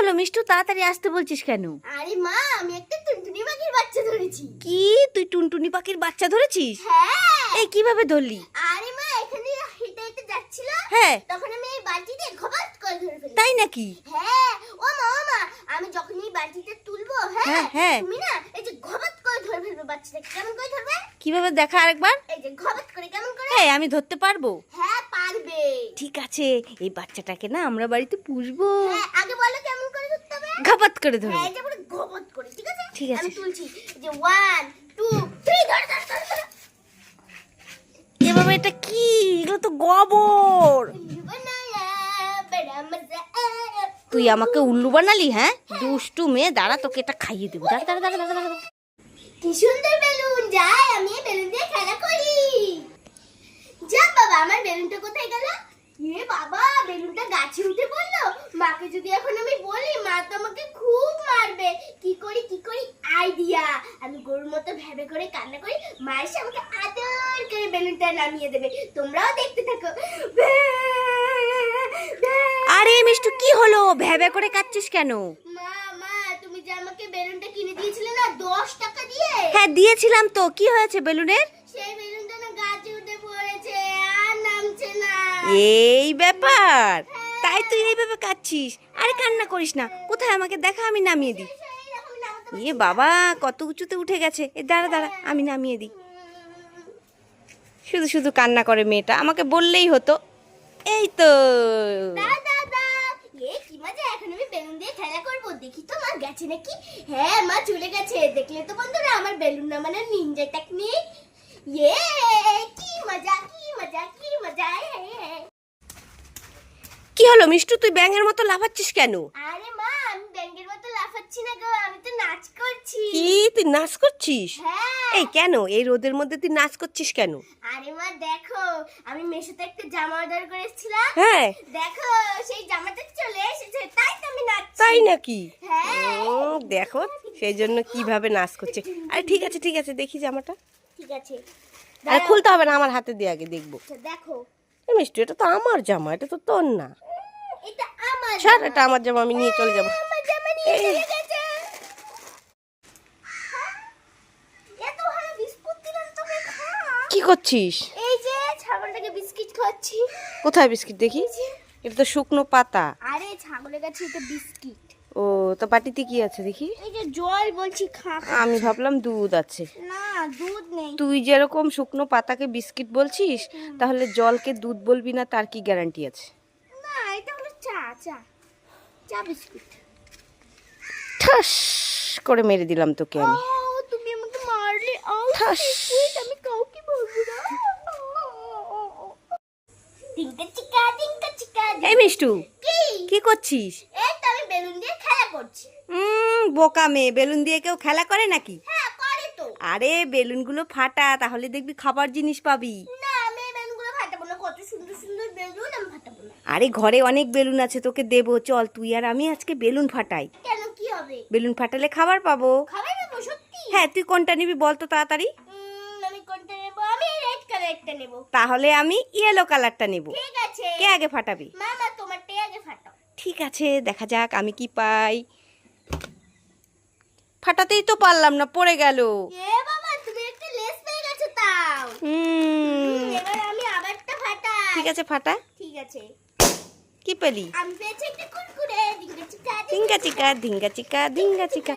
হলো? মিষ্টু তাড়াতাড়ি আসতে বলছিস কেন? আরে মা আমি একটা টুনটুনি পাখির বাচ্চা ধরেছি। কি? তুই টুনটুনি পাখির বাচ্চা ধরেছিস? হ্যাঁ। এই কীভাবে ধরলি? আরে মা এখানে হেঁটে হেঁটে যাচ্ছিলাম হ্যাঁ। তখন আমি এই বালতিতে খবাত করে ধরে ফেলি তাই নাকি? হ্যাঁ। ও মা ও মা আমি যখন এই বালতিতে তুলবো হ্যাঁ, হ্যাঁ হ্যাঁ। তুমি না এই যে ঘবাত করে ধরে ফেলবে বাচ্চাটাকে। কেমন করে ধরবে? কীভাবে দেখা আরেকবার? এই যে ঘবাত করে কেমন করে? এই আমি ধরতে হ্যাঁ পারবে। ঠিক আছে এই বাচ্চাটাকে না আমরা বাড়িতে পুষবো। হ্যাঁ, আগে বলো কেমন করে ধরতে হবে? ঘাপাত করে ধরো হ্যাঁ, এই যে ঘাপাত করে ঠিক আছে? ঠিক আছে। আমি তুলছি যে 1 2 3 এ বাবা এটা কি? এগুলো তো গোবর। তুই আমাকে উল্লু বানালি হ্যাঁ? দুষ্টু মেয়ে দাঁড়া তোকে এটা খাইয়ে দেবো। দাঁড়া দাঁড়া দাঁড়া দাঁড়া কি সুন্দর বেলুন আমি বেলুন দিয়ে খেলা করি। যা বাবা আমার বেলুনটা কোথায় গেল? এ বাবা বেলুনটা গাছে উঠে পড়ল। মাকে যদি এখন আমি বলি মা তো আমাকে খুব মারবে। কি করি কি করি? আইডিয়া। আমি গরুর মতো ভেবে করে কান্না করি মা এসে আমাকে আদর করে বেলুনটা নামিয়ে দেবে। তোমরাও দেখতে থাকো। আরে মিষ্টু কি হলো? ভ্যাবে করে কাচ্ছিস কেন? মা মা তুমি যে আমাকে বেলুনটা কিনে দিয়েছিলে না দশ টাকা দিয়ে? হ্যাঁ দিয়েছিলাম তো। কি হয়েছে বেলুনের? সেই বেলুনটা না গাছে উঠে এই ব্যাপার। তাই তুই এইভাবে কাচ্ছিস আরে কান্না করিস না। কোথায় আমাকে দেখা আমি নামিয়ে দিই। এ বাবা কত উঁচুতে উঠে গেছে। এ দাঁড়া দাঁড়া আমি নামিয়ে দিই। শুধু শুধু কান্না করে মেয়েটা। আমাকে বললেই হতো। এই তো। দেখি তো মা গেছে নাকি? হ্যাঁ মা চলে গেছে। দেখলে তো বন্ধুরা আমার বেলুন নামানোর নিনজা টেকনিক ইয়ে কি মজা কি মজা কি মজা এ, এ, এ। কি হলো মিষ্টু তুই ব্যাঙের মতো লাফাচ্ছিস কেন? আরে মা আমি ব্যাঙ্গের মতো লাফাচ্ছি না গো আমি তো নাচ করছি। কি? তুই নাচ করছিস? হ্যাঁ। এই কেন? এই রোদের মধ্যে তুই নাচ করছিস কেন? আরে মা দেখো আমি মেশোতে একটা জামা অর্ডার করেছিলাম। হ্যাঁ। দেখো সেই জামাটা চলে এসেছে তাই তো আমি নাচছি। তাই নাকি? হ্যাঁ। ও দেখো সেই জন্য কীভাবে নাচ করছে। আরে ঠিক আছে ঠিক আছে দেখি জামাটা। ঠিক আছে। আরে খুলতে হবে না আমার হাতে দিয়ে আগে দেখব। আচ্ছা, দেখো। মিষ্টি এটা তো আমার জামা এটা তো তোর না। ছাড় এটা আমার জামা আমি নিয়ে চলে যাব। হ্যাঁ? কি করছিস? এই যে ছাগলটাকে বিস্কিট খাচ্ছি কোথায় বিস্কিট দেখি? এটা তো শুকনো পাতা। আরে ছাগলের কাছে এটা বিস্কিট। ও তো পাটিতে কি আছে দেখি? এই যে জল বলছি খা আমি ভাবলাম দুধ আছে। না দুধ নেই। তুই যেরকম শুকনো পাতাকে বিস্কিট বলছিস তাহলে জলকে দুধ বলবি না তার কি গ্যারান্টি আছে? চা চা বিস্কুট। ঠাস করে মেরে দিলাম তোকে আমি। তুমি আমাকে মারলে। ঠাস। আমি কাউকে বলব না। এই মিষ্টু কি? করছিস? এই তো আমি বেলুন দিয়ে খেলা করছি। উম, বোকা মেয়ে বেলুন দিয়ে কেউ খেলা করে নাকি? হ্যাঁ করে তো। আরে বেলুনগুলো ফাটা তাহলে দেখবি খাবার জিনিস পাবি না আমি এই বেলুনগুলো ফাটাবো না কত সুন্দর সুন্দর বেলুন আমি ফাটাবো না। আরে ঘরে অনেক বেলুন আছে তোকে দেবো চল তুই আর আমি আজকে বেলুন ফাটাই। কেন কি হবে? বেলুন ফাটালে খাবার পাবো। খাবার নেব সত্যি? হ্যাঁ তুই কোনটা নিবি বল তো তাড়াতাড়ি। আমি কোনটা নেব? আমি রেড কালারটা নেব। তাহলে আমি ইয়েলো কালারটা নেব। ঠিক আছে। কে আগে ফাটাবি? মামা তোমারটাই আগে ফাটাও। ঠিক আছে দেখা যাক আমি কি পাই। ফাটাতেই তো পারলাম না পড়ে গেল। এ বাবা তুমি একটা লেস পেয়ে গেছো তাও। হুম এবার আমি আবারটা ফাটাই ঠিক আছে ফাটা। ঠিক আছে। কি পেলি? আমি পেয়েছি একটা কুরকুরে ডিঙ্গা চিকা ধিঙ্গা চিকা ধিঙ্গা চিকা ধিঙ্গা চিকা